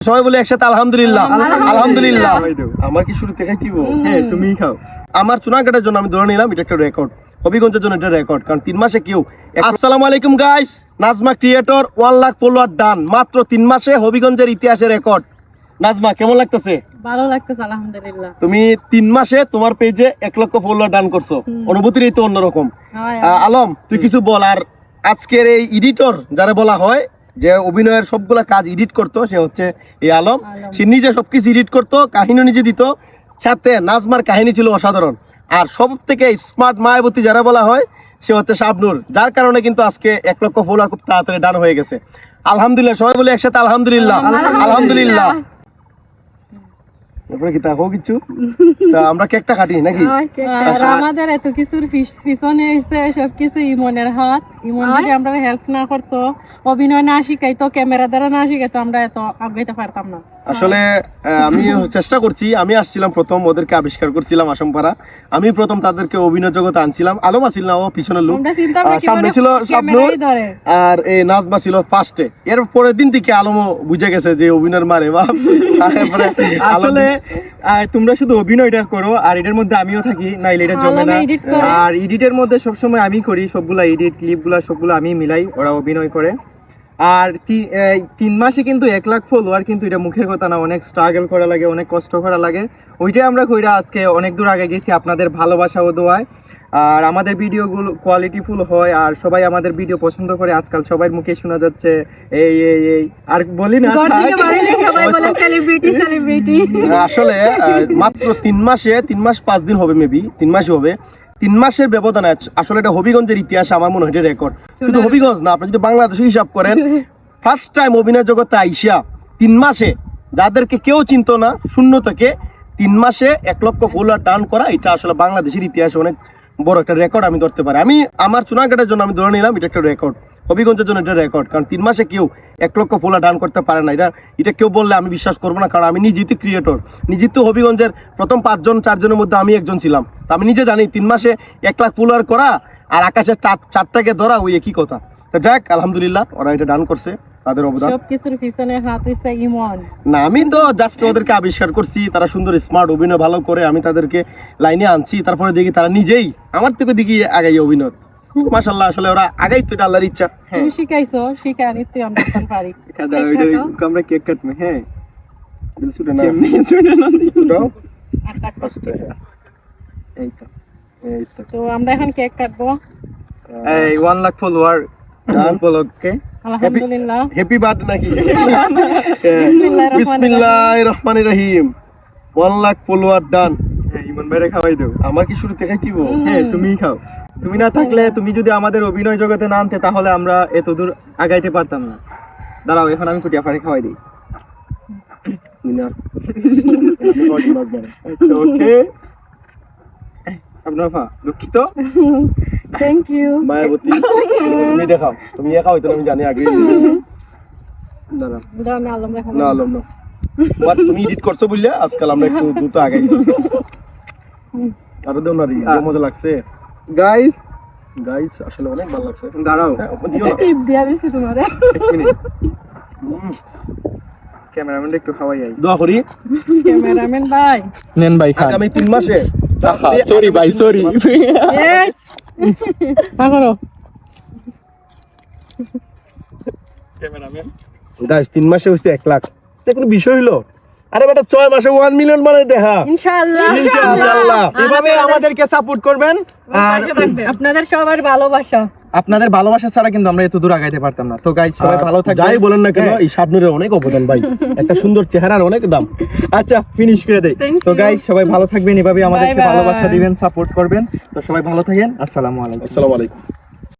সবাই বলে একসাথে আলহামদুলিল্লাহ। আলহামদুলিল্লাহ। আমার কি খাই দিব হ্যাঁ তুমিই খাও। আমার চুনাকাটার জন্য আমি ধরে নিলাম এটা একটা রেকর্ড হবিগঞ্জের জন্য এটা রেকর্ড কারণ তিন মাসে কেউ আসসালামু আলাইকুম guys Nazma creator one lakh follower done মাত্র তিন মাসে হবিগঞ্জের ইতিহাসে রেকর্ড নাজমা কেমন লাগতেছে? ভালো লাগতেছে আলহামদুলিল্লাহ। তুমি তিন মাসে তোমার পেজে এক লক্ষ ফলোয়ার ডান করছ। অনুভূতির তো অন্যরকম। আহ, আলম তুই কিছু বল আর আজকের এই এডিটর যারা বলা হয় যে অভিনয়ের সবগুলা কাজ এডিট করতো সে হচ্ছে এই আলম। সে নিজে সবকিছু এডিট করতো কাহিনী নিজে দিত। সাথে নাজমার কাহিনী ছিল অসাধারণ। আর সব থেকে স্মার্ট মায়াবতী যারা বলা হয় সে হচ্ছে শাবনুর। যার কারণে কিন্তু আজকে এক লক্ষ ফলোয়ার খুব তাড়াতাড়ি ডান হয়ে গেছে। আলহামদুলিল্লাহ সবাই বলে একসাথে আলহামদুলিল্লাহ। আলহামদুলিল্লাহ। এরপরে কি তাকো কিছু? তা আমরা কেকটা কাটি নাকি? আমাদের এত কিছুর পিছনে সবকিছু ইমনের হাত। ইমন যদি আমরা হেল্প না করতো অভিনয় না শিখাইতো ক্যামেরা দ্বারা না শিখাইতো আমরা এত আগাইতে পারতাম না। আসলে আমি চেষ্টা করছি আমি আসছিলাম প্রথম ওদেরকে আবিষ্কার করছিলাম আসমপাড়া আমি প্রথম তাদেরকে অভিনয় জগতে আনছিলাম আলম আসিল না ও পিছনের লোক। আমরা চিন্তা আহ, সামনে ছিল আর এই নাজমা ছিল ফার্স্টে এর পরের দিন থেকে আলমও বুঝে গেছে যে অভিনয়ের মারে বাপ। তারপরে আসলে তোমরা শুধু অভিনয়টা করো আর এটার মধ্যে আমিও থাকি নাইলে এটা জমে না। আর এডিটের মধ্যে সবসময় আমি করি সবগুলা এডিট ক্লিপগুলা সবগুলো আমি মিলাই ওরা অভিনয় করে। আর তিন মাসে কিন্তু এক লাখ ফলোয়ার কিন্তু এটা মুখের কথা না অনেক স্ট্রাগল করা লাগে অনেক কষ্ট করা লাগে। ওইটাই আমরা কইরা আজকে অনেক দূর আগে গেছি আপনাদের ভালোবাসা ও দোয়ায় আর আমাদের ভিডিওগুলো কোয়ালিটিফুল হয় আর সবাই আমাদের ভিডিও পছন্দ করে। আজকাল সবার মুখে শোনা যাচ্ছে এই এই এই। আর বলি না। সবাই আসলে মাত্র তিন মাসে তিন মাস পাঁচ দিন হবে মেবি তিন মাস হবে। তিন মাসের ব্যবধানে আসলে এটা হবিগঞ্জের ইতিহাস আমার মনে হয় এটা রেকর্ড শুধু হবিগঞ্জ না আপনি যদি বাংলাদেশে হিসাব করেন ফার্স্ট টাইম অভিনয় জগতে আইসা তিন মাসে যাদেরকে কেউ চিনত না শূন্য থেকে তিন মাসে এক লক্ষ ফলোয়ার টার্ন করা এটা আসলে বাংলাদেশের ইতিহাসে অনেক বড় একটা রেকর্ড আমি ধরতে পারি। আমি আমার চুনাঘাটের জন্য আমি ধরে নিলাম এটা একটা রেকর্ড হবিগঞ্জের জন্য এটা রেকর্ড কারণ তিন মাসে কেউ এক লক্ষ ফোলা ডান করতে পারে না। এটা এটা কেউ বললে আমি বিশ্বাস করব না কারণ আমি নিজেই ক্রিয়েটর নিজেই তো হবিগঞ্জের প্রথম পাঁচজন চারজনের মধ্যে আমি একজন ছিলাম। তা আমি নিজে জানি তিন মাসে এক লাখ ফলোয়ার করা আর আকাশের চার চারটাকে ধরা ওই একই কথা। তা যাক আলহামদুলিল্লাহ ওরা এটা ডান করছে তাদের অবদান। সবকিছুর পিছনে হাত হইছে ইমন। না আমি তো জাস্ট ওদেরকে আবিষ্কার করছি তারা সুন্দর স্মার্ট অভিনয় ভালো করে আমি তাদেরকে লাইনে আনছি তারপরে দেখি তারা নিজেই আমার থেকে দেখি আগাই অভিনয়। মাসাল্লাহ আসলে ওরা আগাই তো আল্লাহর ইচ্ছা। তুমি শিখাইছো শিখা আনি তুই আমরা পারি। আমরা কেক কাটবো হ্যাঁ। দিল ছুটে না। কেমনি শুনে না ছুটাও। আটটা আস্তে। এই তো, এই তো। তো আমরা এখন কেক কাটবো। এই ওয়ান লাখ ফলোয়ার উপলক্ষে আলহামদুলিল্লাহ। হ্যাপি বার্থডে নাকি? বিসমিল্লাহির রহমানির বিসমিল্লাহির রহমানির রহিম। ওয়ান লাখ ফলোয়ার ডান হ্যাঁ ইমন ভাইরে খাওয়াই দেবো। আমার কি শুরুতে খাইছিব হ্যাঁ তুমিই খাও। তুমি না থাকলে তুমি যদি আমাদের অভিনয় জগতে না আনতে তাহলে আমরা এত দূর আগাইতে পারতাম না। দাঁড়াও এখন আমি কুটিয়া ফাড়ে খাওয়াই দিই। আচ্ছা ওকে। আপনার ফা দুঃখিত? থ্যাংক ইউ মায়াবতী তুমি দেখাও। তুমি একা হইতো আমি জানি আগে না আলম না। বাট তুমি এডিট করছ বুঝলে আজকাল আমরা একটু দ্রুত আগাইছি। আরও দেও না মজা লাগছে। গাইস গাইস আসলে অনেক ভালো লাগছে। দাঁড়াও। হ্যাঁ, দিও না। টিপ দিয়া দিছি তোমারে। এক ক্যামেরাম্যান একটু খাওয়াই আই। দোয়া করি। ক্যামেরাম্যান ভাই। নেন ভাই খান। আগামী তিন মাসে। সরি ভাই সরি এই। হা করো। গাইস তিন মাসে হচ্ছে এক লাখ। এটা কোনো বিষয় হইল? আরে বেটা ছয় মাসে ওয়ান মিলিয়ন মানে দেখা ইনশাআল্লাহ। ইনশাআল্লাহ। এভাবে আমাদেরকে সাপোর্ট করবেন আর আপনাদের সবার ভালোবাসা। আপনাদের ভালোবাসা ছাড়া কিন্তু আমরা এত দূর আগাইতে পারতাম না। তো গাইস সবাই ভালো থাকবেন। যাই বলেন না কেন হ্যাঁ। এই শাবনুরের অনেক অবদান ভাই। একটা সুন্দর চেহারার অনেক দাম। আচ্ছা ফিনিশ করে দেই। তো. গাইস সবাই ভালো থাকবেন। এভাবে আমাদেরকে. ভালোবাসা দিবেন সাপোর্ট করবেন। তো সবাই ভালো থাকেন। আসসালামু আলাইকুম। আসসালামু আলাইকুম।